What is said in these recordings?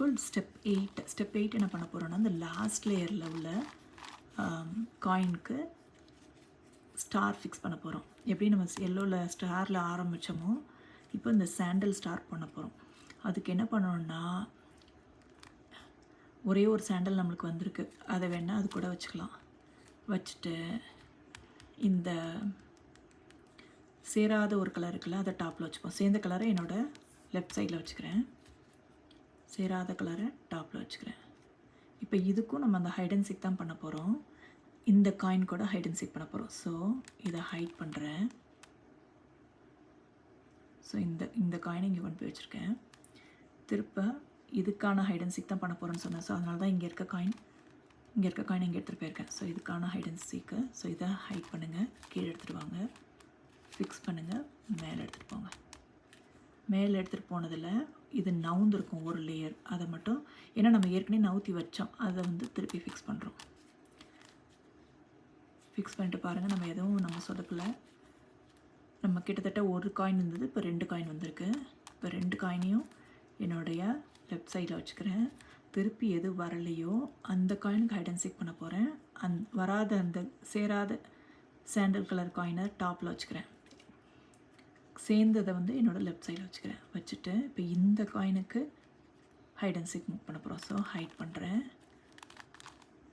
Example step eight step eight என்ன பண்ண போகிறோன்னா இந்த லாஸ்ட் லேயரில் உள்ள காயினுக்கு ஸ்டார் ஃபிக்ஸ் பண்ண போகிறோம் எப்படி நம்ம எல்லோவில் ஸ்டாரில் ஆரம்பித்தோமோ இப்போ இந்த சாண்டல் ஸ்டார் பண்ண போகிறோம் அதுக்கு என்ன பண்ணணும்னா ஒரே ஒரு சாண்டல் நம்மளுக்கு வந்திருக்கு. அதை வேணால் அது கூட வச்சுக்கலாம். வச்சுட்டு இந்த சேராத ஒரு கலர் இருக்குல்ல அதை டாப்பில் வச்சுப்போம். சேர்ந்த கலரை என்னோடய லெஃப்ட் சைடில் வச்சுக்கிறேன். சேராத கலரை டாப்பில் வச்சுக்கிறேன். இப்போ இதுக்கும் நம்ம அந்த ஹைட் அண்ட் சீக் தான் பண்ண போகிறோம் இந்த காயின் கூட ஹைட் அண்ட் சீக் பண்ண போகிறோம் ஸோ இதை ஹைட் பண்ணுறேன் ஸோ இந்த இந்த காயினை இங்கே கொண்டு போய் வச்சுருக்கேன். திருப்ப இதுக்கான ஹைட் அண்ட் சீக் தான் பண்ண போகிறேன்னு சொன்னேன். ஸோ அதனால தான் இங்கே இருக்க காயின் இங்கே இருக்க காயின் இங்கே எடுத்துகிட்டு போயிருக்கேன். ஸோ இதுக்கான ஹைட் அண்ட் சீக்கு ஸோ இதை ஹைட் பண்ணுங்கள் கீழே எடுத்துகிட்டு வாங்க. ஃபிக்ஸ் பண்ணுங்கள் மேலே எடுத்துகிட்டு போங்க. மேலே எடுத்துகிட்டு போனதில் இது நவுந்திருக்கும் ஒரு லேயர் அதை மட்டும் ஏன்னா நம்ம ஏற்கனவே நவுத்தி வச்சோம். அதை வந்து திருப்பி ஃபிக்ஸ் பண்ணுறோம் ஃபிக்ஸ் பண்ணிட்டு பாருங்கள் நம்ம எதுவும் நம்ம சொதப்பல. நம்ம கிட்டத்தட்ட ஒரு காயின் இருந்தது. இப்போ ரெண்டு காயின் வந்திருக்கு. இப்போ ரெண்டு காயினையும் என்னுடைய லெஃப்ட் சைடில் வச்சுக்கிறேன். திருப்பி எது வரலையோ அந்த காயினுக்கு ஹைட் அண்ட் பண்ண போகிறேன் அந் வராத அந்த சேராத சாண்டல் கலர் காயினை டாப்பில் வச்சுக்கிறேன். சேர்ந்ததை வந்து என்னோடய லெஃப்ட் சைடில் வச்சுக்கிறேன். வச்சுட்டு இப்போ இந்த காயினுக்கு ஹைட் அண்ட் சீக் மூவ் பண்ண போகிறோம் ஸோ ஹைட் பண்ணுறேன்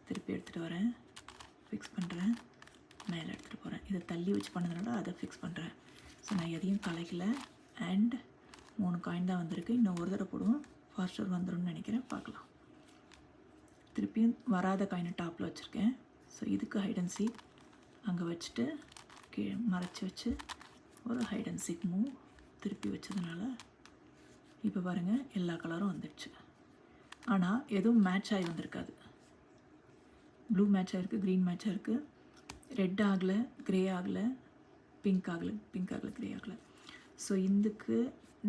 திருப்பி எடுத்துகிட்டு வரேன். ஃபிக்ஸ் பண்ணுறேன் மேலே எடுத்துகிட்டு போகிறேன் இதை தள்ளி வச்சு பண்ணதுனால அதை ஃபிக்ஸ் பண்ணுறேன் ஸோ நான் எதையும் கலைக்கல. அண்ட் மூணு காயின் தான் வந்திருக்கு. இன்னும் ஒரு தடவை போடுவோம். ஃபாஸ்டர் வந்துடும்னு நினைக்கிறேன். பார்க்கலாம். திருப்பியும் வராத காயினை டாப்பில் வச்சுருக்கேன். ஸோ இதுக்கு ஹைட் அண்ட் சீக் அங்கே வச்சுட்டு கீழே மறைச்சி வச்சு ஒரு ஹைட் அண்ட் சீக் மூவ் திருப்பி வச்சதுனால இப்போ பாருங்கள் எல்லா கலரும் வந்துடுச்சு. ஆனால் எதுவும் மேட்ச் ஆகி வந்திருக்காது. ப்ளூ மேட்ச் ஆகிருக்கு க்ரீன் மேட்ச் இருக்குது ரெட் ஆகலை க்ரே ஆகலை பிங்க் ஆகலை பிங்க் ஆகலை க்ரே ஆகலை. ஸோ இதுக்கு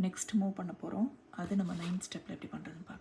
நெக்ஸ்ட் மூவ் பண்ண போகிறோம் அது நம்ம நைன்த் ஸ்டெப்பில் எப்படி பண்ணுறதுன்னு பார்க்கலாம்